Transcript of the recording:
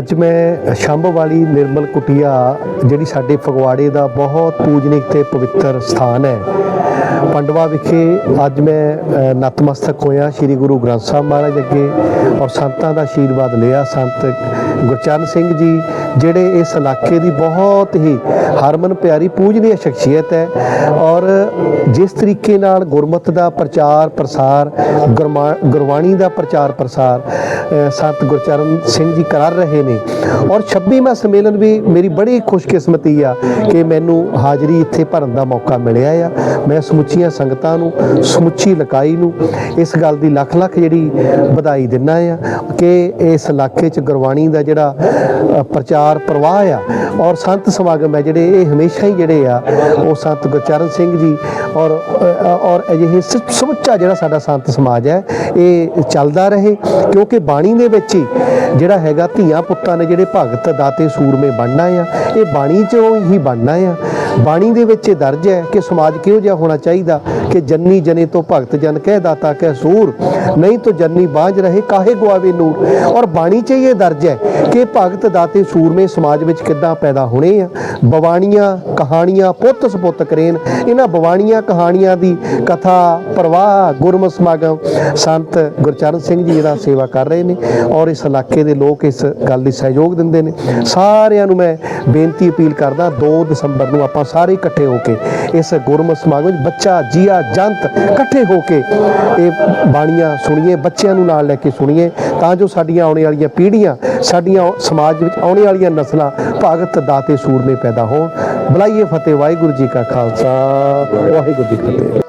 ਅੱਜ ਮੈਂ ਸ਼ੰਭ ਵਾਲੀ ਨਿਰਮਲ ਕੁਟੀਆ, ਜਿਹੜੀ ਸਾਡੇ ਫਗਵਾੜੇ ਦਾ ਬਹੁਤ ਪੂਜਨਿਕ ਤੇ ਪਵਿੱਤਰ ਸਥਾਨ ਹੈ। ਪੰਡਵਾ ਵਿਖੇ ਅੱਜ ਮੈਂ ਨਤਮਸਤਕ ਹੋਇਆ। ਸ੍ਰੀ ਗੁਰੂ ਗ੍ਰੰਥ ਸਾਹਿਬ ਮਹਾਰਾਜ ਅੱਗੇ ਔਰ ਸੰਤਾਂ ਦਾ ਆਸ਼ੀਰਵਾਦ ਲਿਆ। ਸੰਤ ਗੁਰਚਰਨ ਸਿੰਘ ਜੀ, ਜਿਹੜੇ ਇਸ ਇਲਾਕੇ ਦੀ ਬਹੁਤ ਹੀ ਹਰਮਨ ਪਿਆਰੀ ਪੂਜਨੀय ਸ਼ਖਸੀਅਤ ਹੈ ਔਰ ਜਿਸ ਤਰੀਕੇ ਨਾਲ ਗੁਰਮਤ ਦਾ ਪ੍ਰਚਾਰ ਪ੍ਰਸਾਰ, ਗੁਰਮਾ- ਗੁਰਬਾਣੀ ਦਾ ਪ੍ਰਚਾਰ ਪ੍ਰਸਾਰ ਸੰਤ ਗੁਰਚਰਨ ਸਿੰਘ ਜੀ ਕਰ ਰਹੇ ਨੇ ਔਰ 26ਵਾਂ ਸੰਮੇਲਨ ਵੀ ਮੇਰੀ ਬੜੀ ਖੁਸ਼ਕਿਸਮਤੀ ਆ ਕਿ ਮੈਨੂੰ ਹਾਜ਼ਰੀ ਇੱਥੇ ਭਰਨ ਦਾ ਮੌਕਾ ਮਿਲਿਆ ਆ। ਮੈਂ ਸਮੁੱਚੀਆਂ ਸੰਗਤਾਂ ਨੂੰ, ਸਮੁੱਚੀ ਲਕਾਈ ਨੂੰ ਇਸ ਗੱਲ ਦੀ ਲੱਖ ਲੱਖ ਜਿਹੜੀ ਵਧਾਈ ਦਿੰਦਾ ਆ ਕਿ ਇਸ ਇਲਾਕੇ 'ਚ ਗੁਰਬਾਣੀ ਦਾ ਜਿਹੜਾ ਪ੍ਰਚਾਰ ਪ੍ਰਵਾਹ ਆ। ਔਰ ਸੰਤ ਸਮਾਗਮ ਹੈ ਜਿਹੜੇ, ਇਹ ਹਮੇਸ਼ਾ ਹੀ ਜਿਹੜੇ ਆ, ਉਹ ਸੰਤ ਗੁਰਚਰਨ ਸਿੰਘ ਜੀ ਔਰ ਔਰ ਅਜਿਹੇ ਸਮੁੱਚਾ ਜਿਹੜਾ ਸਾਡਾ ਸੰਤ ਸਮਾਜ ਹੈ, ਇਹ ਚੱਲਦਾ ਰਹੇ। ਕਿਉਂਕਿ ਬਾਣੀ ਦੇ ਵਿੱਚ ਹੀ ਜਿਹੜਾ ਹੈਗਾ ਧੀਆਂ ਪੁੱਤਾਂ ਨੇ ਜਿਹੜੇ ਭਗਤ ਦਾਤੇ ਸੂਰਮੇ ਬਣਨਾ ਆ, ਇਹ ਬਾਣੀ 'ਚੋਂ ਹੀ ਬਣਨਾ ਆ। ਬਾਣੀ ਦੇ ਵਿੱਚ ਇਹ ਦਰਜ ਹੈ ਕਿ ਸਮਾਜ ਕਿਹੋ ਜਿਹਾ ਹੋਣਾ ਚਾਹੀਦਾ ਕਿ ਜੰਨੀ ਜਨੇ ਤੋਂ ਭਗਤ ਜਨ ਕਹਿ ਦਾਤਾ ਕਹਿ ਸੂਰ, ਨਹੀਂ ਤਾਂ ਜੰਨੀ ਬਾਝ ਰਹੇ ਕਾਹੇ ਗਵਾਵੇ ਨੂਰ। ਔਰ ਬਾਣੀ 'ਚ ਇਹ ਦਰਜ ਹੈ ਕਿ ਭਗਤ ਦਾਤੇ ਸੂਰਮੇ ਸਮਾਜ ਵਿੱਚ ਕਿੱਦਾਂ ਪੈਦਾ ਹੋਣੇ ਆ। ਬਵਾਣੀਆਂ ਕਹਾਣੀਆਂ, ਪੁੱਤ ਸਪੁੱਤ ਕਰੇਨ। ਇਹਨਾਂ ਬਵਾਣੀਆਂ ਕਹਾਣੀਆਂ ਦੀ ਕਥਾ, ਪ੍ਰਵਾਹ, ਗੁਰਮ ਸਮਾਗਮ ਸੰਤ ਗੁਰਚਰਨ ਸਿੰਘ ਜੀ ਇਹਦਾ ਸੇਵਾ ਕਰ ਰਹੇ ਨੇ ਔਰ ਇਸ ਇਲਾਕੇ ਦੇ ਲੋਕ ਇਸ ਗੱਲ ਦੀ ਸਹਿਯੋਗ ਦਿੰਦੇ ਨੇ। ਸਾਰਿਆਂ ਨੂੰ ਮੈਂ ਬੇਨਤੀ ਅਪੀਲ ਕਰਦਾ 2 ਦਸੰਬਰ ਨੂੰ ਆਪਾਂ ਆਪਾਂ ਸਾਰੇ ਇਕੱਠੇ ਹੋ ਕੇ ਇਸ ਗੁਰਮਤਿ ਸਮਾਗਮ ਵਿੱਚ ਬੱਚਾ, ਜੀਆ, ਜੰਤ ਇਕੱਠੇ ਹੋ ਕੇ ਇਹ ਬਾਣੀਆਂ ਸੁਣੀਏ, ਬੱਚਿਆਂ ਨੂੰ ਨਾਲ ਲੈ ਕੇ ਸੁਣੀਏ, ਤਾਂ ਜੋ ਸਾਡੀਆਂ ਆਉਣ ਵਾਲੀਆਂ ਪੀੜ੍ਹੀਆਂ, ਸਾਡੀਆਂ ਸਮਾਜ ਵਿੱਚ ਆਉਣ ਵਾਲੀਆਂ ਨਸਲਾਂ ਭਗਤ ਦਾਤੇ ਸੂਰਮੇ ਪੈਦਾ ਹੋਣ। ਬੁਲਾਈਏ ਫਤਿਹ, ਵਾਹਿਗੁਰੂ ਜੀ ਕਾ ਖਾਲਸਾ, ਵਾਹਿਗੁਰੂ ਜੀ ਕੀ ਫਤਿਹ।